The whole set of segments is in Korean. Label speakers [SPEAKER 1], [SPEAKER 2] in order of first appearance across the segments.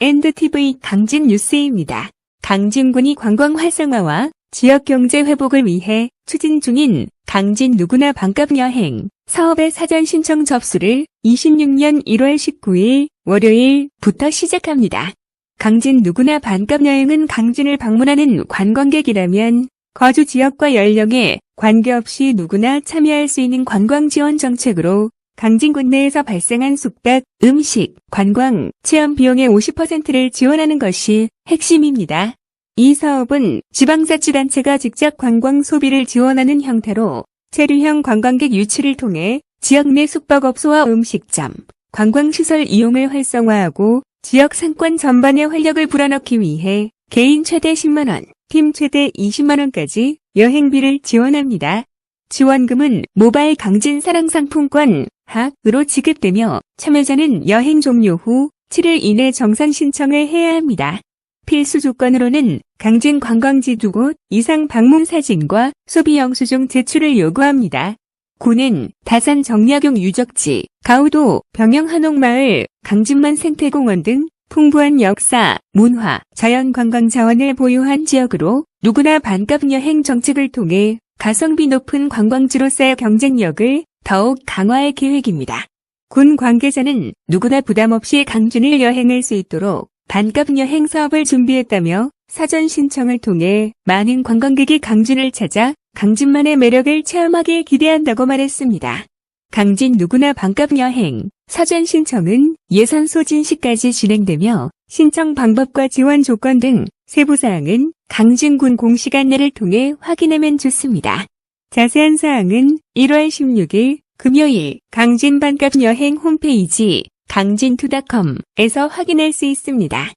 [SPEAKER 1] NDTV 강진 뉴스입니다. 강진군이 관광 활성화와 지역 경제 회복을 위해 추진 중인 강진 누구나 반값 여행 사업의 사전 신청 접수를 26년 1월 19일 월요일부터 시작합니다. 강진 누구나 반값 여행은 강진을 방문하는 관광객이라면 거주 지역과 연령에 관계없이 누구나 참여할 수 있는 관광 지원 정책으로 강진군 내에서 발생한 숙박, 음식, 관광, 체험 비용의 50%를 지원하는 것이 핵심입니다. 이 사업은 지방자치단체가 직접 관광 소비를 지원하는 형태로 체류형 관광객 유치를 통해 지역 내 숙박업소와 음식점, 관광시설 이용을 활성화하고 지역 상권 전반에 활력을 불어넣기 위해 개인 최대 10만원, 팀 최대 20만원까지 여행비를 지원합니다. 지원금은 모바일 강진 사랑 상품권 하으로 지급되며 참여자는 여행 종료 후 7일 이내 정산 신청을 해야 합니다. 필수 조건으로는 강진 관광지 두 곳 이상 방문 사진과 소비 영수증 제출을 요구합니다. 군은 다산 정약용 유적지, 가우도, 병영 한옥마을, 강진만 생태공원 등 풍부한 역사, 문화, 자연관광 자원을 보유한 지역으로 누구나 반값 여행 정책을 통해 가성비 높은 관광지로서의 경쟁력을 더욱 강화할 계획입니다. 군 관계자는 누구나 부담 없이 강진을 여행할 수 있도록 반값 여행 사업을 준비했다며 사전 신청을 통해 많은 관광객이 강진을 찾아 강진만의 매력을 체험하길 기대한다고 말했습니다. 강진 누구나 반값 여행 사전 신청은 예산 소진 시까지 진행되며 신청 방법과 지원 조건 등 세부 사항은 강진군 공식 안내를 통해 확인하면 좋습니다. 자세한 사항은 1월 16일 금요일 강진 반값 여행 홈페이지 강진투닷컴에서 확인할 수 있습니다.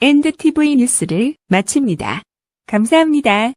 [SPEAKER 1] 엔드TV 뉴스를 마칩니다. 감사합니다.